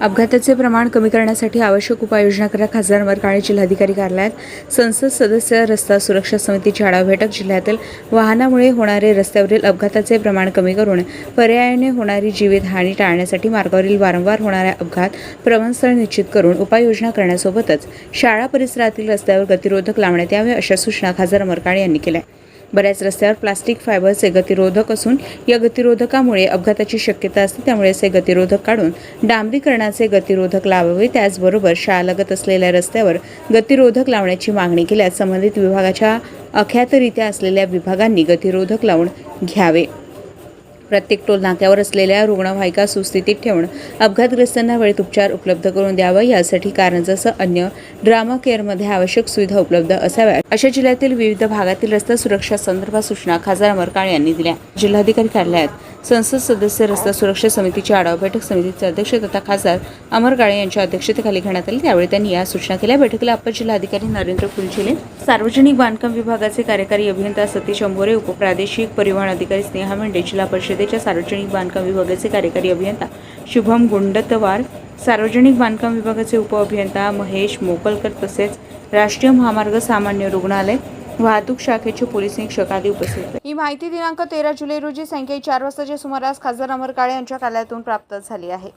अपघाताचे प्रमाण कमी करण्यासाठी आवश्यक उपाययोजना करा. खासदार मरकाळे जिल्हाधिकारी कार्यालयात संसद सदस्य रस्ता सुरक्षा समितीची आढावा बैठक. जिल्ह्यातील वाहनामुळे होणारे रस्त्यावरील अपघाताचे प्रमाण कमी करून पर्यायाने होणारी जीवितहानी टाळण्यासाठी मार्गावरील वारंवार होणाऱ्या अपघात प्रवणस्थळ निश्चित करून उपाययोजना करण्यासोबतच शाळा परिसरातील रस्त्यावर गतिरोधक लावण्यात यावे अशा सूचना खासदार मरकाळे यांनी केल्या. बऱ्याच रस्त्यावर प्लास्टिक फायबरचे गतिरोधक असून या गतिरोधकामुळे अपघाताची शक्यता असते. त्यामुळे असे गतिरोधक काढून डांबरीकरणाचे गतिरोधक लावावे. त्याचबरोबर शाळालगत असलेल्या रस्त्यावर गतिरोधक लावण्याची मागणी केल्यास संबंधित विभागाच्या अख्यातरित्या असलेल्या विभागांनी गतिरोधक लावून घ्यावे. प्रत्येक टोल नाक्यावर असलेल्या रुग्णवाहिका सुस्थितीत ठेवणं अपघातग्रस्तांना वेळेत उपचार उपलब्ध करून द्यावं यासाठी कारंजासह अन्य ड्रामा केअरमध्ये आवश्यक सुविधा उपलब्ध असाव्या अशा जिल्ह्यातील विविध भागातील रस्ता सुरक्षा संदर्भात सूचना खासदार मरकाळ यांनी दिल्या. जिल्हाधिकारी कार्यालयात संसद सदस्य रस्ता सुरक्षा समितीची आढावा बैठक समितीचे अध्यक्ष तथा खासदार अमर काळे यांच्या अध्यक्षतेखाली घेण्यात आली. त्यावेळी त्यांनी या सूचना केल्या. बैठकीला अप्पर जिल्हाधिकारी नरेंद्र फुलझिले सार्वजनिक बांधकाम विभागाचे कार्यकारी अभियंता सतीश अंबोरे उपप्रादेशिक परिवहन अधिकारी स्नेहा मेंढे जिल्हा परिषद परिषदेच्या सार्वजनिक बांधकाम विभागाचे कार्यकारी अभियंता शुभम गुंडतवार सार्वजनिक बांधकाम विभागाचे उपअभियंता महेश मोकलकर तसेच राष्ट्रीय महामार्ग सामान्य रुग्णालय वाहतूक शाखेचे पोलीस निरीक्षक आदी उपस्थित होते. ही माहिती दिनांक तेरा जुलै रोजी संख्याही चार वाजताच्या सुमारास खासदार अमर काळे यांच्या कार्यालयातून प्राप्त झाली आहे